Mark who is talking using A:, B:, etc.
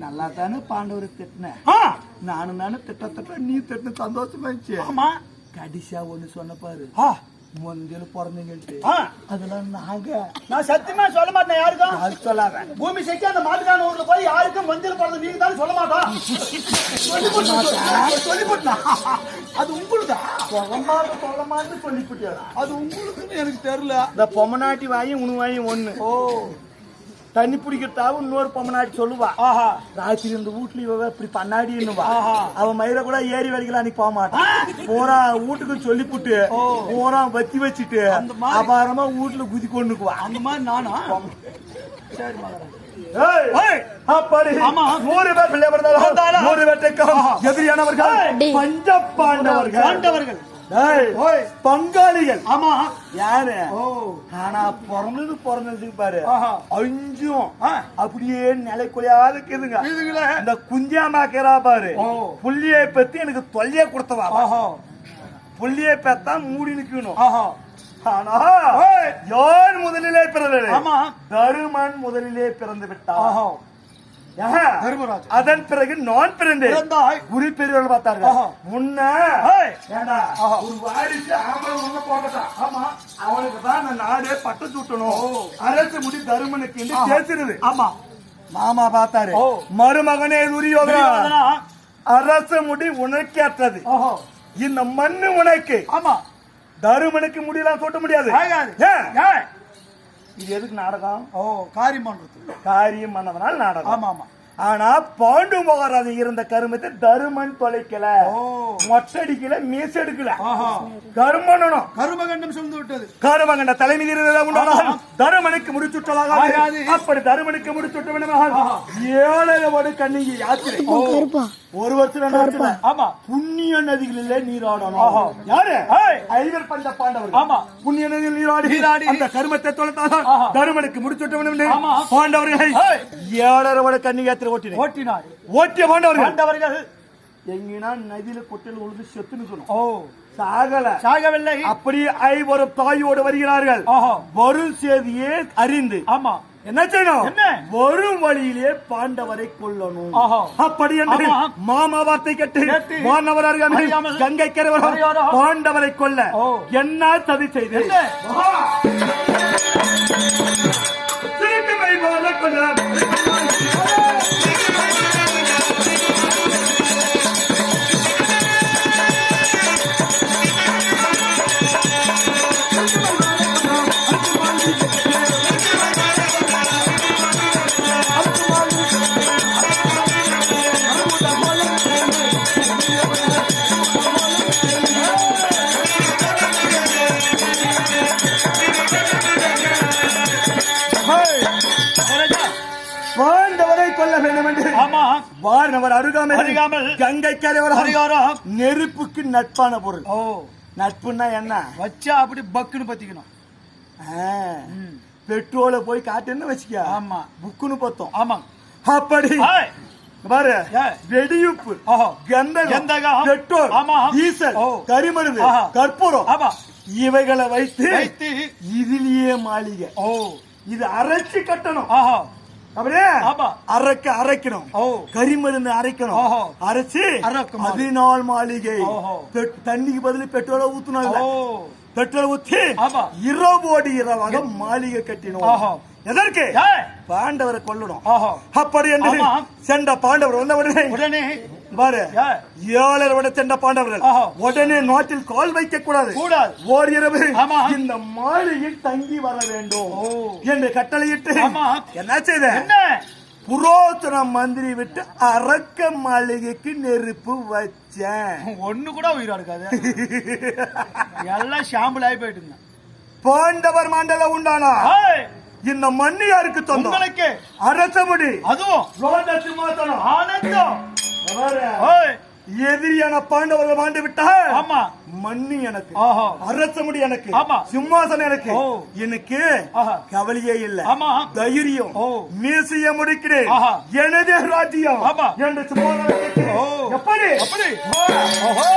A: நல்லா தானே பாண்டவர் திட்டின. நானும் தானே திட்ட திட்ட நீ திட்டு சந்தோஷமாச்சு
B: ஆமா.
A: கடிசா ஒண்ணு சொன்ன பாரு. முந்தில பிறந்தீங்கன்ட்டு.
B: ஆ.
A: அதெல்லாம் நாங்க.
B: நான் சத்தியமா சொல்ல மாட்டேன் யாருக்கும்?
A: அது சொல்லாத.
B: பூமி செஞ்சு அந்த மாட்டுக்கான ஊர்ல போய் யாருக்கும் மஞ்சள் பிறந்த நீங்க தான் சொல்ல மாட்டோம். சொல்லிவிட்டா அது
A: சொகமாறு சொகமாறு சொல்லிவிட்டியா
B: அது உங்களுக்குன்னு எனக்கு தெரியல.
A: இந்த பொம்மநாட்டி வாயும் உனு வாயும் ஒண்ணு.
B: ஓ.
A: தண்ணி பிடிக்கிறதாவும் இன்னொரு பொம்மநாட்டி சொல்லுவா.
B: ஆஹா.
A: ராத்திரி இந்த வீட்டுல இவ இப்படி பண்ணாடி என்னவா.
B: ஆஹா.
A: அவன் மயிர கூட ஏரி வரைக்கும் அன்னைக்கு போக மாட்டான் பூரா வீட்டுக்கு சொல்லிப்புட்டு
B: ஓ.
A: பூரா வத்தி வச்சுட்டு. அபாரமா வீட்டுல குதி கொண்டுக்குவா.
B: அந்த மாதிரி நானா? சரி.
A: எதிரியானவர்கள். பஞ்ச பாண்டவர்கள். பங்காளிகள்.
B: ஆமா.
A: யாரு? ஆனா பிறந்தது பிறந்ததுக்கு பாரு. அஞ்சும். அப்படியே நிலைக்குலையாது இருக்குதுங்க. இந்த குஞ்சியாமாக்கிறா பாரு. புள்ளியை பத்தி எனக்கு தொல்லையே கொடுத்தவா? புள்ளியை பெத்தா மூடி நிக்கணும். ஆனா. யார் முதலிலே பிறந்தது.
B: ஆமா.
A: தருமன் முதலிலே பிறந்து விட்டான். அதன் பிறகு நான் பிறந்தேன். குரு பெரியவர்கள் பார்த்தார்கள். முன்ன. ஒரு வாரிசு ஆம்பளை உள்ள போகட்டான்
B: ஆமா.
A: அவனுக்கு தான் இந்த நாடே பட்டு சூட்டணும். அரசு முடி தருமனுக்கு. பேசுறது
B: ஆமா.
A: மாமா பார்த்தாரு. மருமகனே துரியோதனா. அரசு முடி உனக்கேற்றது. இந்த மண்ணு உனக்கு.
B: ஆமா.
A: தருமனுக்கு முடியலாம் சூட்ட முடியாது? இது எதுக்கு நாடகம்?
B: ஓ காரியம் பண்றது.
A: காரியம் பண்ணதுனால நாடகம்.
B: ஆமா ஆமா
A: ஆனா பாண்டு மகாராஜா இருந்த கருமத்தை தருமன் தொலைக்கல.
B: ஓ.
A: மொட்டடிக்கல மீசெடுக்கல.
B: ஆஹா.
A: கருமணனும்
B: கருமகண்டம் சொல்ந்து விட்டது
A: கருமகண்ட தலைமை இருந்ததா உண்டானால் தருமனுக்கு முடிச்சுட்டலாக
B: ஆகாது.
A: அப்படி தருமனுக்கு முடிச்சுட்ட வேண்டுமாக ஏழரை கண்ணிங்க யாத்திரை. ஒரு வருஷம் ரெண்டு வருஷம்
B: ஆமா
A: புண்ணிய நதிகளிலே நீராடணும். யாரு. ஐவர் பஞ்ச பாண்டவர்கள்
B: ஆமா.
A: புண்ணிய நதியில் நீராடி
B: நீராடி.
A: அந்த கருமத்தை தொலைத்தான்
B: ஆஹா.
A: தருமனுக்கு முடிச்சுட்ட வேண்டும்
B: ஆமா.
A: பாண்டவர்களை. ஏழரை வட கண்ணி யாத்திரை ஓட்டினேன்
B: ஓட்டினார்
A: ஓட்டிய பாண்டவர்கள்
B: ஆண்டவர்கள்
A: எங்கினா நதியில கொட்டையில் உழுது செத்துன்னு சொன்னோம்
B: ஓ.
A: சாகல.
B: சாகவில்லை.
A: அப்படி ஐவரும் தாயோடு வருகிறார்கள். வரும் செய்தியே அறிந்து.
B: ஆமா.
A: என்ன செய்யணும்? வரும் வழியிலே பாண்டவரை கொல்லணும். அப்படி என்று. மாமா வார்த்தை கேட்டு
B: அறியாமல்
A: கங்கை
B: கரையோரம்
A: பாண்டவரை கொல்ல. என்ன சதி செய்து? ஆஹா. வானவர் அருகாமல்
B: அருகாமல்
A: கங்கை கரைவரம்
B: அதிகாரம்
A: நெருப்புக்கு நட்பான பொருள்.
B: ஓ.
A: நட்புன்னா என்ன?
B: வச்சா அப்படி பக்குன்னு பத்திக்கணும்.
A: பெட்ரோலை போய் காட்டுன்னு வச்சுக்க.
B: ஆமா.
A: புக்குன்னு பார்த்தோம்.
B: ஆமா.
A: அப்படி. பாரு. வெடியுப்பு கந்தகம் பெட்ரோல்
B: ஓ.
A: கரிமருந்து. கற்பூரம்.
B: ஆமா.
A: இவைகளை வைத்து
B: வைத்து
A: இதுலயே மாளிகை.
B: ஓ.
A: இது அரைச்சு கட்டணும்.
B: ஆஹா.
A: அப்படியே. அரைக்க அரைக்கணும்.
B: ஓ.
A: கரிமருந்து அரைக்கணும். அரைச்சு. பதினாலு மாளிகை. தண்ணிக்கு பதில் பெட்ரோலை ஊத்துனாங்க பெட்ரோல் ஊத்தி
B: ஆமா.
A: இரவோடு இரவாக மாளிகை கட்டினோம். எதற்கு? பாண்டவரை கொல்லணும். அப்படி என்று. சென்ற பாண்டவர் வந்த உடனே
B: உடனே
A: பாரு. ஏழரை விட சென்ற பாண்டவர்கள். உடனே நாட்டில் கால் வைக்க கூடாது.
B: கூடாது
A: ஓர் இரவு
B: ஆமா.
A: இந்த மாளிகையில் தங்கி வர வேண்டும். என்று கட்டளையிட்டு. என்ன செய்த? புரோத்தன மந்திரி விட்டு அரக்க மாளிகைக்கு நெருப்பு வச்சேன்.
B: ஒண்ணு கூட உயிரா இருக்காது. எல்லாம் ஷாம்பிள் ஆகி போயிட்டுங்க
A: பாண்டவர் மண்டல உண்டானா? இந்த மண்ணு யாருக்கு
B: உங்களுக்கு.
A: அரசமுடி.
B: அதுவும். ஆனந்தம்.
A: எதிரியான பாண்டவர்கள் மாண்டு விட்டா
B: ஆமா
A: மண்ணு எனக்கு அரசமுடி எனக்கு
B: ஆமா.
A: சிம்மாசனம் எனக்கு. எனக்கு. கவலையே இல்ல. தைரியம். மீசிய முடிக்கிறேன். எனதே ராஜ்யம். என்று. எப்படி.
B: ஓஹோ